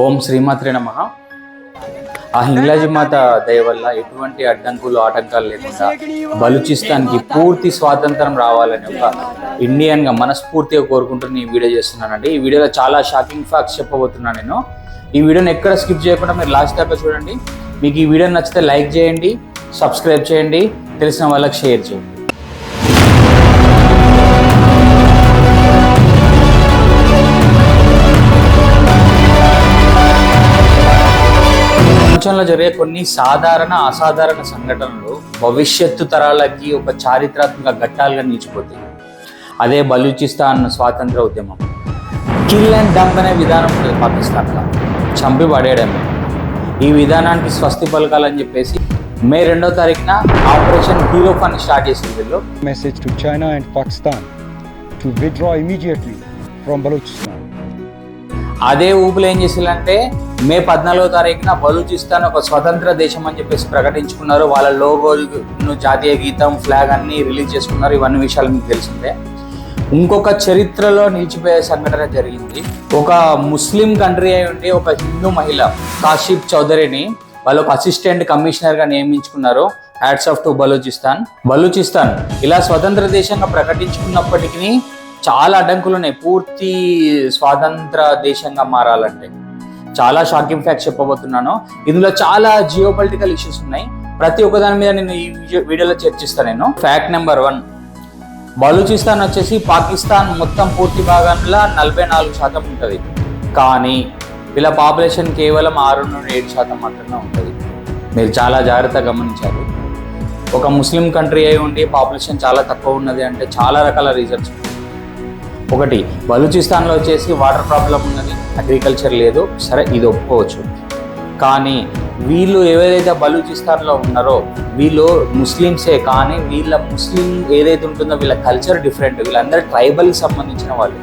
ఓం శ్రీమాత్రే నమ. ఆ హింగ్లాజీ మాత దయ వల్ల ఎటువంటి అడ్డంకులు ఆటంకాలు లేకుండా బలూచిస్తాన్కి పూర్తి స్వాతంత్రం రావాలని ఒక ఇండియన్గా మనస్ఫూర్తిగా కోరుకుంటూ ఈ వీడియో చేస్తున్నానండి. ఈ వీడియోలో చాలా షాకింగ్ ఫ్యాక్ట్స్ చెప్పబోతున్నాను నేను. ఈ వీడియోని ఎక్కడ స్కిప్ చేయకుండా మీరు లాస్ట్ దాకా చూడండి. మీకు ఈ వీడియో నచ్చితే లైక్ చేయండి సబ్స్క్రైబ్ చేయండి తెలిసిన వాళ్ళకి షేర్ చేయండి. ప్రపంచంలో జరిగే కొన్ని సాధారణ అసాధారణ సంఘటనలు భవిష్యత్తు తరాలకి ఒక చారిత్రాత్మక ఘట్టాలుగా నిలిచిపోతాయి. అదే బలూచిస్తాన్ స్వాతంత్ర ఉద్యమం. కిల్ అండ్ డంప్ అనే విధానం ఉంటుంది పాకిస్తాన్లో. చంపి పడేయడమే. ఈ విధానానికి స్వస్తి పలకాలని చెప్పేసి మే రెండో తారీఖున ఆపరేషన్ హీరో ఫన్ స్టార్ట్ చేసింది వీళ్ళు. To China and Pakistan to to withdraw immediately from Balochistan అదే ఊపులు ఏం చేసిందంటే మే పద్నాలుగో తారీఖున బలూచిస్తాన్ ఒక స్వతంత్ర దేశం అని చెప్పేసి ప్రకటించుకున్నారు. వాళ్ళ లోగోను జాతీయ గీతం ఫ్లాగ్ అన్ని రిలీజ్ చేసుకున్నారు. ఇవన్నీ విషయాలు మీకు తెలిసిందే. ఇంకొక చరిత్రలో నిలిచిపోయే సంఘటన జరిగింది. ఒక ముస్లిం కంట్రీ అయి ఉండి ఒక హిందూ మహిళ కాశీఫ్ చౌదరిని వాళ్ళు ఒక అసిస్టెంట్ కమిషనర్గా నియమించుకున్నారు. Hats off to Balochistan. Balochistan ఇలా స్వతంత్ర దేశంగా ప్రకటించుకున్నప్పటికీ చాలా అడ్డంకులు ఉన్నాయి. పూర్తి స్వాతంత్ర దేశంగా మారాలంటే. చాలా షాకింగ్ ఫ్యాక్ట్ చెప్పబోతున్నాను. ఇందులో చాలా జియో పొలిటికల్ ఇష్యూస్ ఉన్నాయి. ప్రతి ఒక్క దాని మీద నేను ఈ వీడియోలో చర్చిస్తాను నేను. ఫ్యాక్ట్ నెంబర్ వన్ బలూచిస్తాన్ వచ్చేసి పాకిస్తాన్ మొత్తం పూర్తి భాగంలో నలభై నాలుగు శాతం ఉంటుంది. కానీ వీళ్ళ పాపులేషన్ కేవలం ఆరు నుండి ఏడు శాతం మాత్రమే ఉంటుంది. మీరు చాలా జాగ్రత్తగా గమనించారు ఒక ముస్లిం కంట్రీ అయి ఉండి పాపులేషన్ చాలా తక్కువ ఉన్నది అంటే చాలా రకాల రీజన్స్ ఒకటి బలూచిస్తాన్లో వచ్చేసి వాటర్ ప్రాబ్లం ఉన్నది అగ్రికల్చర్ లేదు. సరే ఇది ఒప్పుకోవచ్చు. కానీ వీళ్ళు ఎవరైతే బలూచిస్తాన్లో ఉన్నారో వీళ్ళు ముస్లిమ్సే కానీ వీళ్ళ ముస్లిం ఏదైతే ఉంటుందో వీళ్ళ కల్చర్ డిఫరెంట్. వీళ్ళందరూ ట్రైబల్కి సంబంధించిన వాళ్ళు.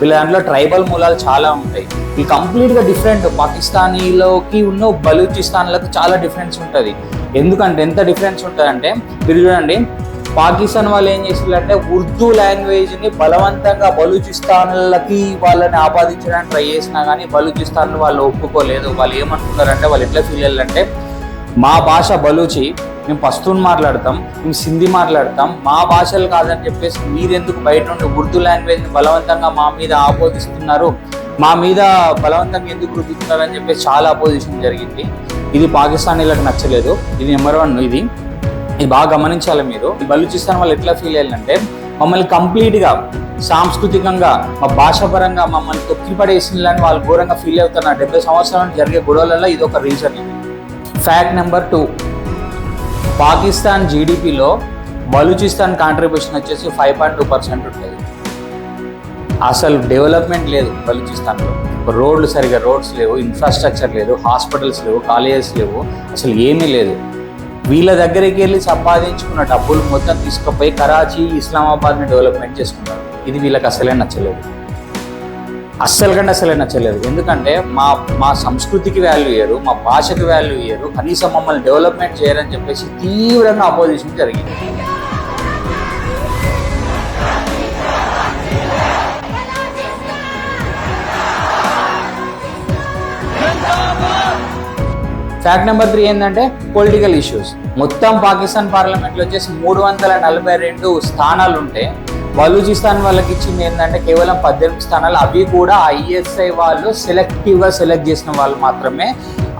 వీళ్ళ దాంట్లో ట్రైబల్ మూలాలు చాలా ఉంటాయి. ఇవి కంప్లీట్గా డిఫరెంట్. పాకిస్తానీలోకి ఉన్న బలూచిస్తాన్లకు చాలా డిఫరెన్స్ ఉంటుంది. ఎందుకంటే ఎంత డిఫరెన్స్ ఉంటుందంటే మీరు చూడండి పాకిస్తాన్ వాళ్ళు ఏం చేసిందంటే ఉర్దూ లాంగ్వేజ్ని బలవంతంగా బలూచిస్తాన్లకి వాళ్ళని ఆపాదించడానికి ట్రై చేసినా కానీ బలూచిస్తాన్ వాళ్ళు ఒప్పుకోలేదు. వాళ్ళు ఏమనుకున్నారంటే వాళ్ళు ఎట్లా ఫీల్ అయ్యారంటే మా భాష బలూచి మేము పస్తూన్ మాట్లాడతాం మేము సింధీ మాట్లాడతాం మా భాషలు కాదని చెప్పేసి మీరెందుకు బయట నుండి ఉర్దూ లాంగ్వేజ్ని బలవంతంగా మా మీద ఆపోదిస్తున్నారు? మా మీద బలవంతంగా ఎందుకు రుద్దుతున్నారు అని చెప్పేసి చాలా అపోజిషన్ జరిగింది. ఇది పాకిస్తానీలకు నచ్చలేదు. ఇది నెంబర్ వన్ ఇది. ఇది బాగా గమనించాలి మీరు. ఈ బలూచిస్తాన్ వాళ్ళు ఎట్లా ఫీల్ అయ్యారంటే మమ్మల్ని కంప్లీట్గా సాంస్కృతికంగా మా భాషాపరంగా మమ్మల్ని తొక్కి పడేసిందని వాళ్ళు ఘోరంగా ఫీల్ అవుతున్నారు. డెబ్బై సంవత్సరాల నుంచి జరిగే గొడవలలో ఇది ఒక reason fact number two Pakistan జీడిపిలో బలూచిస్తాన్ కాంట్రిబ్యూషన్ వచ్చేసి ఫైవ్ పాయింట్ టూ పర్సెంట్ ఉంటుంది. అసలు డెవలప్మెంట్ లేదు బలూచిస్తాన్లో రోడ్లు సరిగా రోడ్స్ లేవు ఇన్ఫ్రాస్ట్రక్చర్ లేదు హాస్పిటల్స్ లేవు కాలేజెస్ లేవు అసలు ఏమీ లేదు. వీళ్ళ దగ్గరికి వెళ్ళి సంపాదించుకున్న డబ్బులు మొత్తం తీసుకుపోయి కరాచీ ఇస్లామాబాద్ని డెవలప్మెంట్ చేసుకున్నారు. ఇది వీళ్ళకి అసలే నచ్చలేదు. అస్సలు కంటే అసలే నచ్చలేదు. ఎందుకంటే మా మా సంస్కృతికి వాల్యూ ఇయ్యరు మా భాషకి వాల్యూ ఇయ్యరు కనీసం మమ్మల్ని డెవలప్మెంట్ చేయరని చెప్పేసి తీవ్రంగా అపోజిషన్ జరిగింది. ఫ్యాక్ట్ నెంబర్ త్రీ ఏంటంటే పొలిటికల్ ఇష్యూస్ మొత్తం పాకిస్తాన్ పార్లమెంట్లో వచ్చేసి మూడు వందల నలభై రెండు స్థానాలు ఉంటే బలూచిస్తాన్ వాళ్ళకి ఇచ్చింది ఏంటంటే కేవలం పద్దెనిమిది స్థానాలు. అవి కూడా ఐఎస్ఐ వాళ్ళు సెలెక్టివ్గా సెలెక్ట్ చేసిన వాళ్ళు మాత్రమే.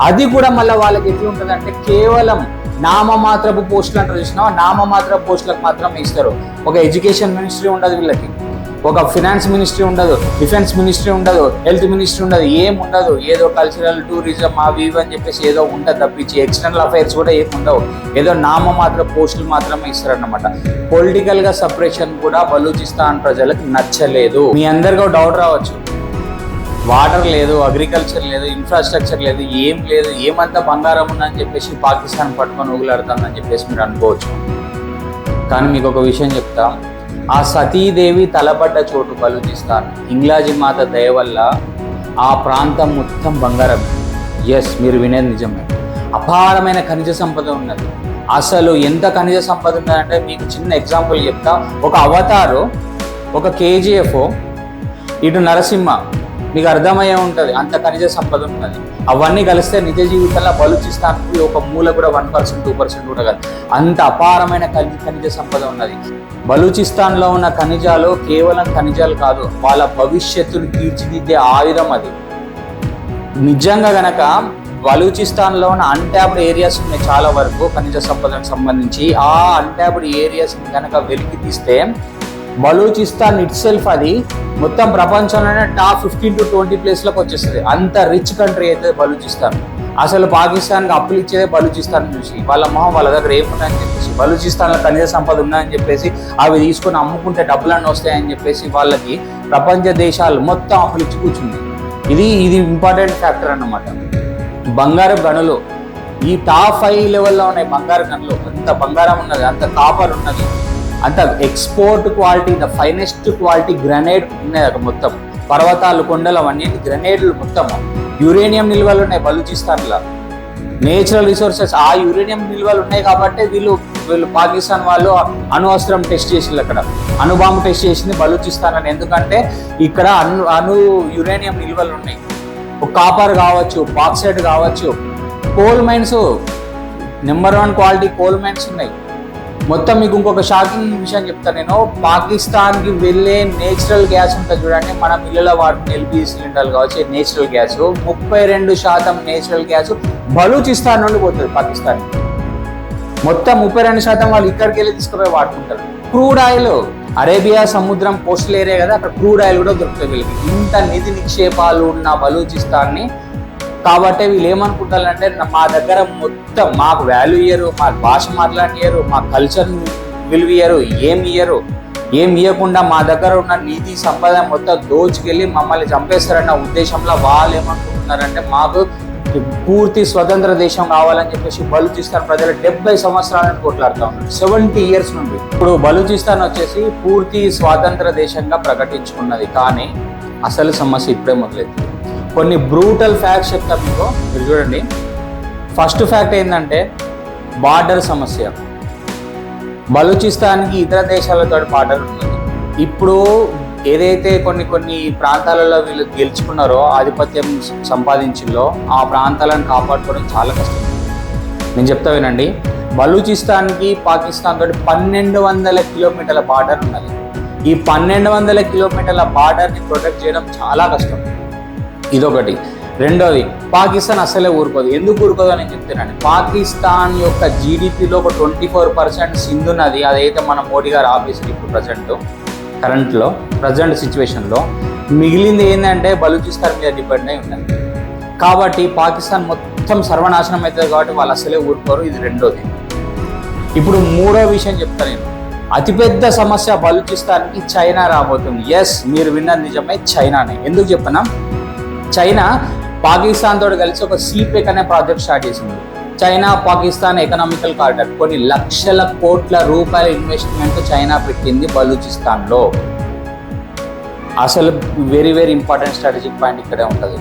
అది కూడా మళ్ళీ వాళ్ళకి ఎట్లా ఉంటుంది అంటే కేవలం నామమాత్రపు పోస్టులు అంటారు చూసినా నామమాత్రపు పోస్టులకు మాత్రమే ఇస్తారు. ఒక ఎడ్యుకేషన్ మినిస్ట్రీ ఉండదు వీళ్ళకి. ఒక ఫినాన్స్ మినిస్ట్రీ ఉండదు డిఫెన్స్ మినిస్ట్రీ ఉండదు హెల్త్ మినిస్ట్రీ ఉండదు ఏం ఉండదు. ఏదో కల్చరల్ టూరిజం అవి ఇవి అని చెప్పేసి ఏదో ఉంటుంది తప్పించి ఎక్స్టర్నల్ అఫైర్స్ కూడా ఏమి ఉండవు. ఏదో నామ మాత్రం పోస్టులు మాత్రమే ఇస్తారన్నమాట. పొలిటికల్గా సపరేషన్ కూడా బలూచిస్తాన్ ప్రజలకు నచ్చలేదు. మీ అందరికీ డౌట్ రావచ్చు. వాటర్ లేదు అగ్రికల్చర్ లేదు ఇన్ఫ్రాస్ట్రక్చర్ లేదు ఏం లేదు ఏమంతా బంగారం ఉందని చెప్పేసి పాకిస్తాన్ పట్టుకొని ఊగులాడుతుందని చెప్పేసి మీరు అనుకోవచ్చు. కానీ మీకు ఒక విషయం చెప్తా. ఆ సతీదేవి తలపడ్డ చోటు బలూచిస్తాన్ ఇంగ్లాజీ మాత దయ వల్ల ఆ ప్రాంతం మొత్తం బంగారం. ఎస్ మీరు వినేది నిజమే. అపారమైన ఖనిజ సంపద ఉన్నది. అసలు ఎంత ఖనిజ సంపద ఉన్నదంటే మీకు చిన్న ఎగ్జాంపుల్ చెప్తా. ఒక అవతారు ఒక కేజీఎఫ్ ఇటు నరసింహ మీకు అర్థమయ్యే ఉంటుంది. అంత ఖనిజ సంపద ఉన్నది. అవన్నీ కలిస్తే నిజ జీవితంలో బలూచిస్తాన్కి ఒక మూల కూడా వన్ పర్సెంట్ టూ పర్సెంట్ కూడా కాదు. అంత అపారమైన ఖనిజ ఖనిజ సంపద ఉన్నది. బలూచిస్తాన్లో ఉన్న ఖనిజాలు కేవలం ఖనిజాలు కాదు వాళ్ళ భవిష్యత్తును తీర్చిదిద్దే ఆయుధం అది. నిజంగా గనక బలూచిస్తాన్లో ఉన్న అన్ట్యాప్డ్ ఏరియాస్ ఉన్నాయి చాలా వరకు ఖనిజ సంపదకు సంబంధించి. ఆ అన్ట్యాప్డ్ ఏరియాస్ని కనుక వెలికి తీస్తే బలూచిస్తాన్ ఇట్ సెల్ఫ్ అది మొత్తం ప్రపంచంలోనే టాప్ ఫిఫ్టీన్ టు ట్వంటీ ప్లేస్లోకి వచ్చేస్తుంది. అంత రిచ్ కంట్రీ అయితే బలూచిస్తాన్ అసలు పాకిస్తాన్కి అప్పులు ఇచ్చేదే బలూచిస్తాన్ చూసి వాళ్ళ మొహం వాళ్ళ దగ్గర ఏమున్నాయని చెప్పేసి బలూచిస్తాన్లో ఖనిజ సంపద ఉన్నాయని చెప్పేసి అవి తీసుకొని అమ్ముకుంటే డబ్బులన్నీ వస్తాయని చెప్పేసి వాళ్ళకి ప్రపంచ దేశాలు మొత్తం అప్పులు ఇచ్చి కూర్చుంది. ఇది ఇది ఇంపార్టెంట్ ఫ్యాక్టర్ అన్నమాట. బంగారం గనులు ఈ టాప్ ఫైవ్ లెవెల్లో ఉన్నాయి బంగారు గనులు. అంత బంగారం ఉన్నది అంత కాపర్ ఉన్నది. అంత export quality the finest quality granite ఉన్నాయి అక్కడ మొత్తం. పర్వతాలు కొండలు అవన్నీ గ్రనేడ్లు మొత్తం. యురేనియం నిల్వలు ఉన్నాయి బలూచిస్తాన్లో. నేచురల్ రిసోర్సెస్ ఆ యురేనియం నిల్వలు ఉన్నాయి కాబట్టి వీళ్ళు వీళ్ళు పాకిస్తాన్ వాళ్ళు అణు అస్త్రం టెస్ట్ చేసింది అక్కడ. అణుబాంబు టెస్ట్ చేసింది బలూచిస్తాన్ అని. ఎందుకంటే ఇక్కడ అణు అణు యురేనియం నిల్వలు ఉన్నాయి. కాపర్ కావచ్చు బాక్సైడ్ కావచ్చు. Coal mines number one quality coal mines ఉన్నాయి. మొత్తం మీకు ఇంకొక షాకింగ్ విషయం చెప్తాను నేను. పాకిస్తాన్కి వెళ్ళే నేచురల్ గ్యాస్ ఉంటుంది చూడండి మనం ఇళ్ళలో వాడుకునే ఎల్పిజి సిలిండర్లు కావచ్చు నేచురల్ గ్యాస్. ముప్పై రెండు శాతం నేచురల్ గ్యాస్ బలూచిస్తాన్ నుండి పోతుంది పాకిస్తాన్. మొత్తం ముప్పై రెండు శాతం వాళ్ళు ఇక్కడికి వెళ్ళి తీసుకుపోయి వాడుకుంటారు. క్రూడ్ ఆయిల్ అరేబియా సముద్రం కోస్టల్ ఏరియా కదా అక్కడ క్రూడ్ ఆయిల్ కూడా దొరుకుతుంది వీళ్ళకి. ఇంత నిధి నిక్షేపాలు ఉన్న బలూచిస్తాన్ని కాబట్టి వీళ్ళు ఏమనుకుంటారంటే మా దగ్గర మొత్తం మాకు వాల్యూ ఇయ్యరు మా భాష మాట్లాడియరు మా కల్చర్ విలువ ఇయ్యరు ఏమి ఇయ్యరు ఏం ఇవ్వకుండా మా దగ్గర ఉన్న నీతి సంపద మొత్తం దోచుకెళ్ళి మమ్మల్ని చంపేస్తారన్న ఉద్దేశంలో వాళ్ళు ఏమనుకుంటున్నారంటే మాకు పూర్తి స్వతంత్ర దేశం కావాలని చెప్పేసి బలూచిస్తాన్ ప్రజలు డెబ్బై సంవత్సరాలను కొట్లాడుతూ ఉన్నారు. సెవెంటీ ఇయర్స్ నుండి. ఇప్పుడు బలూచిస్తాన్ వచ్చేసి పూర్తి స్వాతంత్ర దేశంగా ప్రకటించుకున్నది. కానీ అసలు సమస్య ఇప్పుడే మొదలైంది. కొన్ని బ్రూటల్ ఫ్యాక్ట్స్ చెప్తా మీకు. మీరు చూడండి. ఫస్ట్ ఫ్యాక్ట్ ఏంటంటే బార్డర్ సమస్య. బలూచిస్తాన్కి ఇతర దేశాలతో బార్డర్ ఉంటుంది. ఇప్పుడు ఏదైతే కొన్ని కొన్ని ప్రాంతాలలో వీళ్ళు గెలుచుకున్నారో ఆధిపత్యం సంపాదించిందో ఆ ప్రాంతాలను కాపాడుకోవడం చాలా కష్టం. నేను చెప్తా వినండి. బలూచిస్తాన్కి పాకిస్తాన్ తోటి పన్నెండు వందల కిలోమీటర్ల బార్డర్ ఉన్నది ఈ పన్నెండు వందల కిలోమీటర్ల బార్డర్ని ప్రొటెక్ట్ చేయడం చాలా కష్టం. ఇదొకటి. రెండోది పాకిస్తాన్ అసలే ఊరుకోదు. ఎందుకు ఊరుకోదు అని చెప్తున్నాను పాకిస్తాన్ యొక్క జీడిపిలో ఒక ట్వంటీ ఫోర్ పర్సెంట్ సింధు అదైతే మన మోడీ గారు ఆపేసారు ఇప్పుడు ప్రజెంట్ కరెంట్లో ప్రజెంట్ సిచ్యువేషన్లో. మిగిలింది ఏంటంటే బలూచిస్తాన్ మీద డిపెండ్ అయి ఉన్నది కాబట్టి పాకిస్తాన్ మొత్తం సర్వనాశనం అవుతుంది కాబట్టి వాళ్ళు అసలే ఊరుకోరు. ఇది రెండోది. ఇప్పుడు మూడో విషయం చెప్తాను నేను. అతిపెద్ద సమస్య బలూచిస్తాన్కి చైనా రాబోతుంది. ఎస్ మీరు విన్నది నిజమే చైనానే. ఎందుకు చెప్పనా? చైనా పాకిస్తాన్ తోటి కలిసి ఒక సీపేక్ అనే ప్రాజెక్ట్ స్టార్ట్ చేసింది. చైనా పాకిస్తాన్ ఎకనామికల్ కార్డర్ కొన్ని లక్షల కోట్ల రూపాయల ఇన్వెస్ట్మెంట్ చైనా పెట్టింది బలూచిస్తాన్లో. అసలు very very important strategic point ఇక్కడే ఉంటుంది.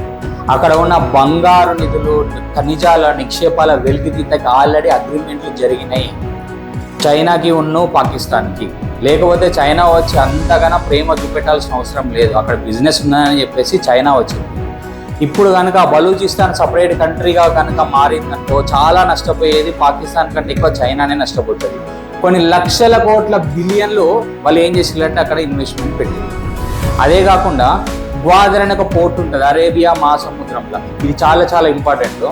అక్కడ ఉన్న బంగారు నిధులు ఖనిజాల నిక్షేపాల వెలికితీతకి ఆల్రెడీ అగ్రిమెంట్లు జరిగినాయి. చైనాకి ఉన్న పాకిస్తాన్కి. లేకపోతే చైనా వచ్చి అంతగానో ప్రేమ చూపెట్టాల్సిన అవసరం లేదు. అక్కడ బిజినెస్ ఉందని చెప్పేసి చైనా వచ్చింది. ఇప్పుడు కనుక బలూచిస్తాన్ సపరేట్ కంట్రీగా కనుక మారిందనుకో చాలా నష్టపోయేది పాకిస్తాన్ కంటే ఎక్కువ చైనానే నష్టపోతుంది. కొన్ని లక్షల కోట్ల బిలియన్లు వాళ్ళు ఏం చేసినట్టే అక్కడ ఇన్వెస్ట్మెంట్ పెట్టింది. అదే కాకుండా గ్వాదర్ అనే ఒక పోర్ట్ ఉంటుంది అరేబియా మహాసముద్రంలో ఇది చాలా చాలా ఇంపార్టెంట్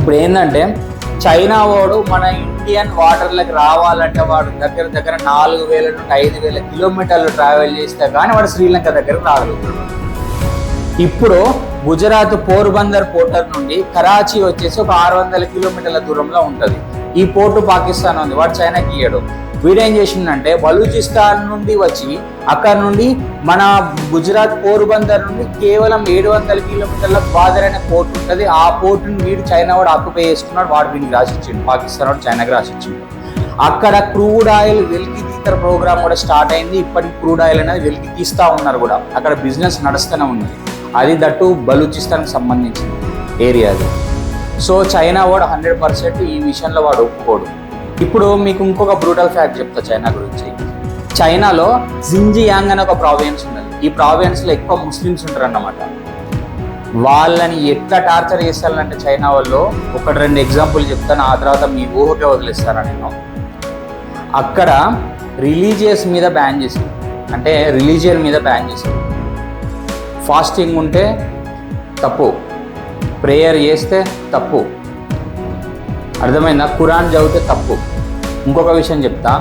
ఇప్పుడు ఏంటంటే చైనా వాడు మన ఇండియన్ వాటర్లకు రావాలంటే వాడు దగ్గర దగ్గర నాలుగు వేల నుండి ఐదు వేల కిలోమీటర్లు ట్రావెల్ చేస్తే కానీ వాడు శ్రీలంక దగ్గరకు రాగలుగుతాడు. ఇప్పుడు గుజరాత్ పోర్బందర్ పోర్టర్ నుండి కరాచీ వచ్చేసి ఒక ఆరు వందల కిలోమీటర్ల దూరంలో ఉంటుంది. ఈ పోర్టు పాకిస్తాన్ ఉంది వాడు చైనాకి ఇయ్యడు. వీడేం చేసిందంటే బలూచిస్తాన్ నుండి వచ్చి అక్కడ నుండి మన గుజరాత్ పోర్బందర్ నుండి కేవలం ఏడు వందల కిలోమీటర్ల ఫాదర్ అనే పోర్ట్ ఉంటుంది. ఆ పోర్టుని వీడు చైనా వాడు ఆక్యుపై చేసుకున్నాడు వాడు వీడికి రాసిచ్చిండు పాకిస్తాన్ వాడు చైనాకి రాసిచ్చిండు. అక్కడ క్రూడ్ ఆయిల్ వెలికి తీతర ప్రోగ్రామ్ కూడా స్టార్ట్ అయింది. ఇప్పటికి క్రూడ్ ఆయిల్ అనేది వెలికి తీస్తూ ఉన్నారు కూడా. అక్కడ బిజినెస్ నడుస్తూనే ఉన్నది. అది దట్టు బలూచిస్తాన్కి సంబంధించిన ఏరియా అది. సో చైనా వాడు హండ్రెడ్ పర్సెంట్ ఈ విషయంలో వాడు ఒప్పుకోడు. ఇప్పుడు మీకు ఇంకొక బ్రూటల్ ఫ్యాక్ట్ చెప్తా చైనా గురించి. చైనాలో జింజియాంగ్ అనే ఒక ప్రావియన్స్ ఉన్నది. ఈ ప్రావియన్స్లో ఎక్కువ ముస్లిమ్స్ ఉంటారన్నమాట. వాళ్ళని ఎట్లా టార్చర్ చేస్తారంటే చైనా వాళ్ళు ఒకటి రెండు ఎగ్జాంపుల్ చెప్తాను ఆ తర్వాత మీ ఊహకే వదిలేస్తారా నేను. అక్కడ రిలీజియస్ మీద బ్యాన్ చేసింది. అంటే రిలీజియన్ మీద బ్యాన్ చేసింది. ఫాస్టింగ్ ఉంటే తప్పు. ప్రేయర్ చేస్తే తప్పు. అర్థమైందా? ఖురాన్ చదివితే తప్పు. ఇంకొక విషయం చెప్తా.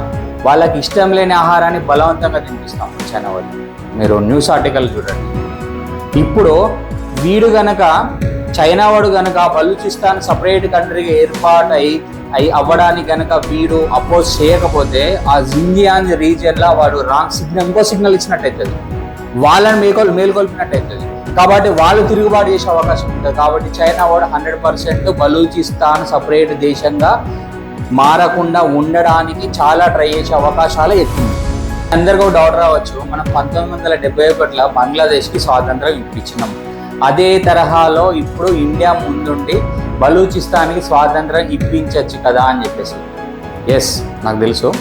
వాళ్ళకి ఇష్టం లేని ఆహారాన్ని బలవంతంగా తినిపిస్తాం చైనా వాళ్ళు. మీరు న్యూస్ ఆర్టికల్ చూడండి. ఇప్పుడు వీడు గనక చైనా వాడు గనక బలూచిస్తాన్ సపరేట్ కంట్రీగా ఏర్పాటు అయి అయి అవ్వడానికి గనక వీడు అపోజ్ చేయకపోతే ఆ జింజియాంగ్ రీజియన్లో వాడు రాంగ్ సిగ్నల్ ఇంకో సిగ్నల్ ఇచ్చినట్టయితుంది. వాళ్ళని మేకలు మేల్కొల్పినట్టు అవుతుంది కాబట్టి వాళ్ళు తిరుగుబాటు చేసే అవకాశం ఉంటుంది. కాబట్టి చైనా కూడా హండ్రెడ్ పర్సెంట్ బలూచిస్తాన్ సపరేట్ దేశంగా మారకుండా ఉండడానికి చాలా ట్రై చేసే అవకాశాలు ఎక్కువ అందరికీ ఒక డౌట్ రావచ్చు. మనం పంతొమ్మిది వందల డెబ్బై ఒకటిలో బంగ్లాదేశ్కి స్వాతంత్రం ఇప్పించినాం. అదే తరహాలో ఇప్పుడు ఇండియా ముందుండి బలూచిస్తాన్కి స్వాతంత్రం ఇప్పించవచ్చు కదా అని చెప్పేసి. ఎస్ నాకు తెలుసు.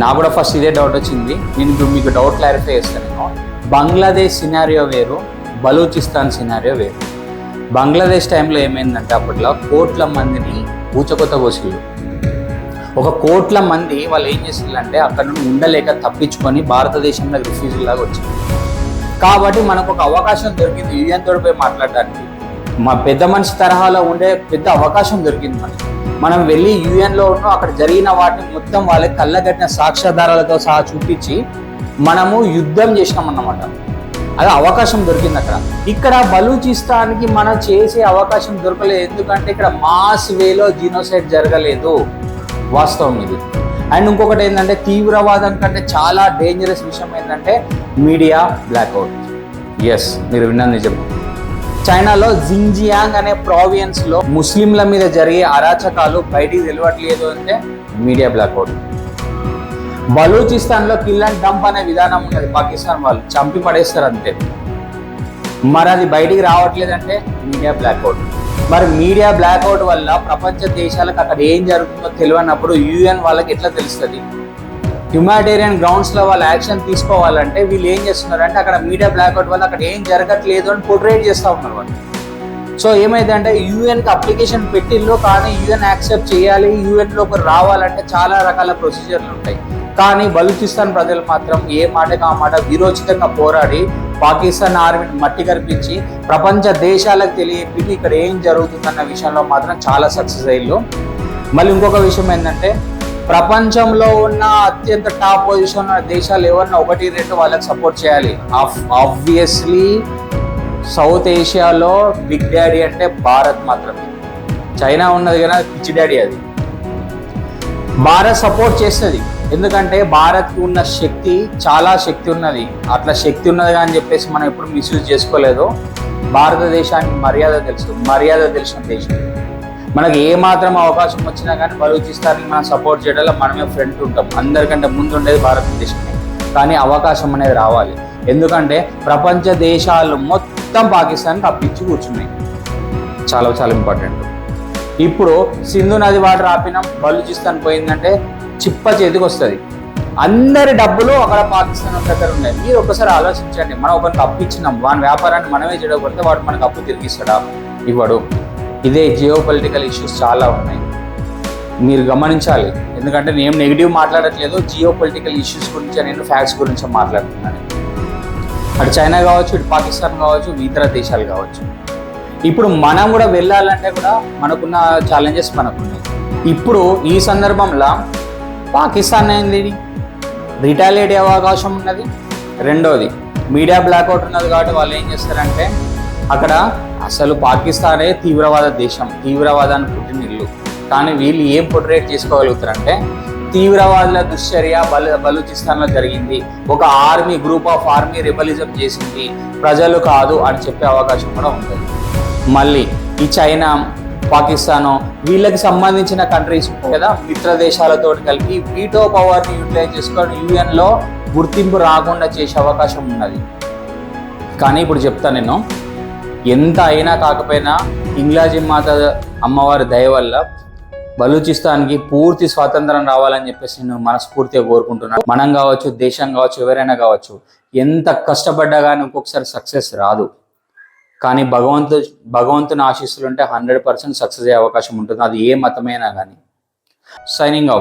నాకు కూడా ఫస్ట్ ఇదే డౌట్ వచ్చింది. నేను ఇప్పుడు మీకు డౌట్ క్లారిఫై చేస్తాను బంగ్లాదేశ్ సినారియో వేరు బలూచిస్తాన్ సినారియో వేరు. బంగ్లాదేశ్ టైంలో ఏమైందంటే అప్పట్లో కోట్ల మందిని ఊచకొత్త కోసిల్లు ఒక కోట్ల మంది వాళ్ళు ఏం చేసిందంటే అక్కడ నుండి ఉండలేక తప్పించుకొని భారతదేశంలో రిఫ్యూజీ లాగా వచ్చింది కాబట్టి మనకు ఒక అవకాశం దొరికింది. యూఎన్ తోటి మాట్లాడడానికి. మా పెద్ద మనిషి తరహాలో ఉండే పెద్ద అవకాశం దొరికింది మనకి. మనం వెళ్ళి యూఎన్లో ఉన్న అక్కడ జరిగిన వాటిని మొత్తం వాళ్ళకి కళ్ళగట్టిన సాక్ష్యాధారాలతో సహా చూపించి మనము యుద్ధం చేసినాం అన్నమాట. అది అవకాశం దొరికింది అక్కడ. ఇక్కడ బలూచిస్తాన్కి మనం చేసే అవకాశం దొరకలేదు. ఎందుకంటే ఇక్కడ మాస్ వేలో జీనోసైడ్ జరగలేదు. వాస్తవం ఇది. అండ్ ఇంకొకటి ఏంటంటే తీవ్రవాదం కంటే చాలా డేంజరస్ విషయం ఏంటంటే మీడియా బ్లాక్అవుట్ ఎస్ మీరు విన్నది నిజం చైనాలో జింజియాంగ్ అనే ప్రావియన్స్లో ముస్లింల మీద జరిగే అరాచకాలు బయటికి తెలియట్లేదు అంటే మీడియా బ్లాక్అవుట్ బలూచిస్తాన్లో కిల్ అండ్ డంప్ అనే విధానం ఉన్నది పాకిస్తాన్ వాళ్ళు. చంపి పడేస్తారు అంతే. మరి అది బయటికి రావట్లేదంటే మీడియా బ్లాక్అవుట్ మరి మీడియా బ్లాక్అవుట్ వల్ల ప్రపంచ దేశాలకు అక్కడ ఏం జరుగుతుందో తెలియనప్పుడు యూఎన్ వాళ్ళకి ఎట్లా తెలుస్తుంది? హ్యుమానిటేరియన్ గ్రౌండ్స్లో వాళ్ళు యాక్షన్ తీసుకోవాలంటే వీళ్ళు ఏం చేస్తున్నారు అంటే అక్కడ మీడియా బ్లాక్అవుట్ వల్ల అక్కడ ఏం జరగట్లేదు అని పోర్ట్రేట్ చేస్తూ ఉన్నారు వాళ్ళు. సో ఏమైందంటే యూఎన్కి అప్లికేషన్ పెట్టిల్లో కానీ యూఎన్ యాక్సెప్ట్ చేయాలి యూఎన్లోకి రావాలంటే చాలా రకాల ప్రొసీజర్లు ఉంటాయి. కానీ బలూచిస్తాన్ ప్రజలు మాత్రం ఏ మాటకు ఆ మాట విరోచితంగా పోరాడి పాకిస్తాన్ ఆర్మీని మట్టి కనిపించి ప్రపంచ దేశాలకు తెలియపి ఇక్కడ ఏం జరుగుతుందన్న విషయంలో మాత్రం చాలా సక్సెస్ అయ్యారు మళ్ళీ ఇంకొక విషయం ఏంటంటే ప్రపంచంలో ఉన్న అత్యంత టాప్ పొజిషన్ ఉన్న దేశాలు ఎవరన్నా ఒకటి రెండు వాళ్ళకి సపోర్ట్ చేయాలి. ఆబ్వియస్లీ సౌత్ ఏషియాలో బిగ్ డాడీ అంటే భారత్ మాత్రమే చైనా ఉన్నది కదా పిచ్చి డాడీ అది. భారత్ సపోర్ట్ చేస్తుంది. ఎందుకంటే భారత్కి ఉన్న శక్తి చాలా శక్తి ఉన్నది. అట్లా శక్తి ఉన్నది అని చెప్పేసి మనం ఎప్పుడు మిస్యూజ్ చేసుకోలేదు. భారతదేశానికి మర్యాద తెలుసు మర్యాద తెలిసిన దేశం. మనకి ఏ మాత్రం అవకాశం వచ్చినా కానీ బలూచిస్తానికి మనం సపోర్ట్ చేయడంలో మనమే ఫ్రంట్ ఉంటాం. అందరికంటే ముందు ఉండేది భారతదేశమే. కానీ అవకాశం అనేది రావాలి. ఎందుకంటే ప్రపంచ దేశాలు మొత్తం పాకిస్తాన్కి అప్పించి కూర్చున్నాయి. చాలా చాలా ఇంపార్టెంట్ ఇప్పుడు సింధు నది వాటర్ ఆపినాం బలూచిస్తాన్ పోయిందంటే చిప్ప చేతికి వస్తుంది. అందరి డబ్బులు అక్కడ పాకిస్తాన్ దగ్గర ఉన్నాయి. మీరు ఒకసారి ఆలోచించండి. మనం ఒకరికి అప్పు ఇచ్చినాం వాని వ్యాపారాన్ని మనమే చెడగొడితే వాడు మనకు అప్పు తిరిగిస్తాడా? ఇవ్వడు. ఇదే జియో పొలిటికల్ ఇష్యూస్ చాలా ఉన్నాయి. మీరు గమనించాలి. ఎందుకంటే నేను నెగిటివ్ మాట్లాడట్లేదు జియో పొలిటికల్ ఇష్యూస్ గురించి నేను ఫ్యాక్ట్స్ గురించి మాట్లాడుతున్నాను. అటు చైనా కావచ్చు ఇటు పాకిస్తాన్ కావచ్చు ఇతర దేశాలు కావచ్చు. ఇప్పుడు మనం కూడా వెళ్ళాలంటే కూడా మనకున్న ఛాలెంజెస్ మనకున్నాయి. ఇప్పుడు ఈ సందర్భంలో పాకిస్తాన్ ఏంది రిటాలియేట్ అయ్యే అవకాశం ఉన్నది. రెండోది మీడియా బ్లాక్అవుట్ ఉన్నది కాబట్టి వాళ్ళు ఏం చేస్తారంటే అక్కడ అసలు పాకిస్తానే తీవ్రవాద దేశం తీవ్రవాదాన్ని పుట్టిన ఇల్లు. కానీ వీళ్ళు ఏం పొట్రేట్ చేసుకోగలుగుతారంటే తీవ్రవాదుల దుశ్చర్య బలు బలూచిస్తాన్లో జరిగింది. ఒక army group of army rebellism చేసింది. ప్రజలు కాదు అని చెప్పే అవకాశం కూడా ఉంటుంది మళ్ళీ ఈ చైనా పాకిస్తాను వీళ్ళకి సంబంధించిన కంట్రీస్ కదా మిత్ర దేశాలతో కలిపి వీటో పవర్ని యూటిలైజ్ చేసుకొని యూఎన్లో గుర్తింపు రాకుండా చేసే అవకాశం ఉన్నది. కానీ ఇప్పుడు చెప్తాను నేను ఎంత అయినా కాకపోయినా ఇంగ్లాజీ మాత అమ్మవారి దయ వల్ల బలూచిస్తాన్కి పూర్తి స్వాతంత్రం రావాలని చెప్పేసి నేను మనస్ఫూర్తిగా కోరుకుంటున్నాను మనం కావచ్చు దేశం కావచ్చు ఎవరైనా కావచ్చు ఎంత కష్టపడ్డా కానీ ఒక్కొక్కసారి సక్సెస్ రాదు. కానీ భగవంతు భగవంతుని ఆశీస్సులు ఉంటే హండ్రెడ్ పర్సెంట్ సక్సెస్ అయ్యే అవకాశం ఉంటుంది. అది ఏ మతమైనా కానీ సైనింగ్ ఆఫ్.